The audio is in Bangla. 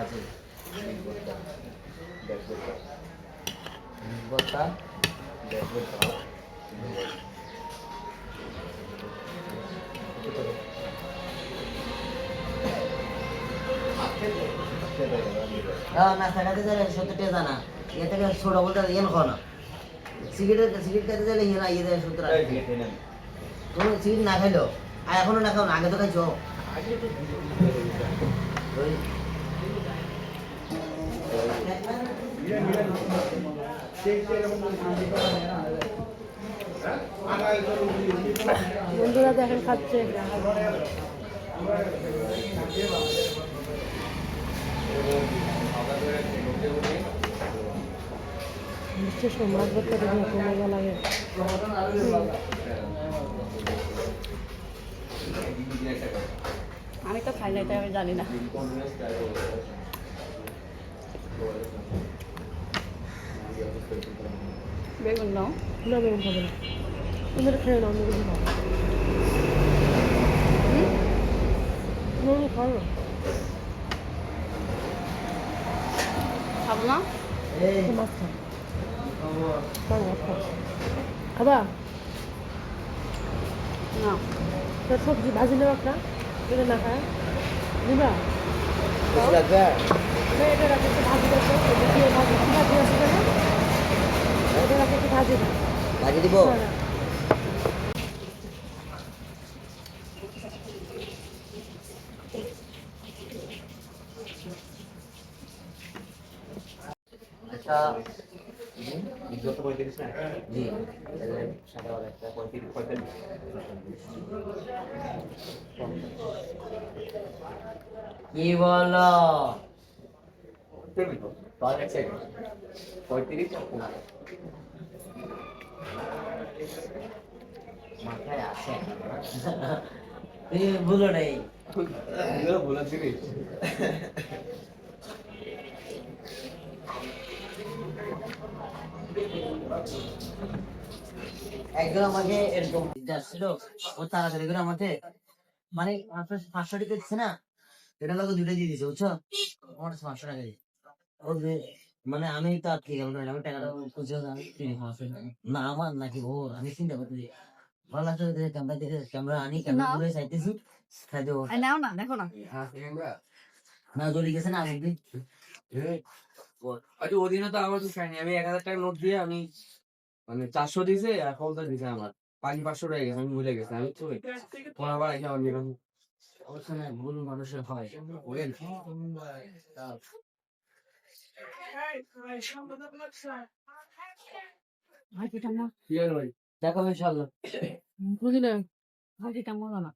আছে হ্যাঁ নাস্তা খাইতে চাইলে সত্তর টাকা জানা এ থেকে ছোট বলতে ইয়ে খাও না। সিগারেট সিগারেট খাইতে চাইলে ইয়ে না ইয়ে দেয় সত্তর তুমি সিগারেট না খাইলো আর এখনও না খাও না আগে তো খাইছো। বন্ধুরা দেখেন খাচ্ছে। করতে লাগে। আমি তো খাই আমি জানি না। বেগুন নাও না বেগুন খাব না তোমরা খেয়ে নাও আমি কিছু খাব হুম খাও না খাব না এই তো মাছ খাও মাছ মাছ খাও খাবা না তোর সবজি ভাজি নেওয়া একটা এটা না খায় নিবা কিছু লাগবে আর? না, এটা রাখে একটু ভাজি দেখো এটা দিয়ে ভাজি কি ভাজি আছে কেন এটা রাখে একটু ভাজি দাও লাগিয়ে দিব। না, না। আচ্ছা যত পঁয়ত্রিশ না। জি সাদা একটা পঁয়ত্রিশ পঁয়তাল্লিশ কি বলো? পঁয়ত্রিশ মাথায় আসে তুমি ভুলো নেই। বলা জিনিস। একজন আমাকে এরকম ও তাড়াতাড়ি করে আমাকে মানে পাঁচশো টাকা দিচ্ছে না এটা লোক দুটো দিয়ে দিছে বুঝছ? আমার পাঁচশো টাকা দিচ্ছে ও যে মানে আমি তো আর কি গেলাম আমি টাকাটা খুঁজে না আমার নাকি ও আমি চিন্তা করতেছি ভালো লাগছে যে ক্যামেরা দেখে ক্যামেরা আনি ক্যামেরা না। ঘুরে চাইতেছি খাই দেবো। এই নাও না দেখো না। না জ্বলে গেছে না আরেকদিন আচ্ছা ওদিনে তো আমার তো খাইনি আমি এক হাজার টাকা নোট দিয়ে আমি মানে চারশো দিয়েছে আর ফলটা দিছে আমার। পাঁচ পাঁচশো টাকা গেছে আমি ভুলে গেছি আমি তো পড়া বার এসে আমার নিলাম অবশ্য না ভুল মানুষের হয়। দেখো ইনশাল্লাহ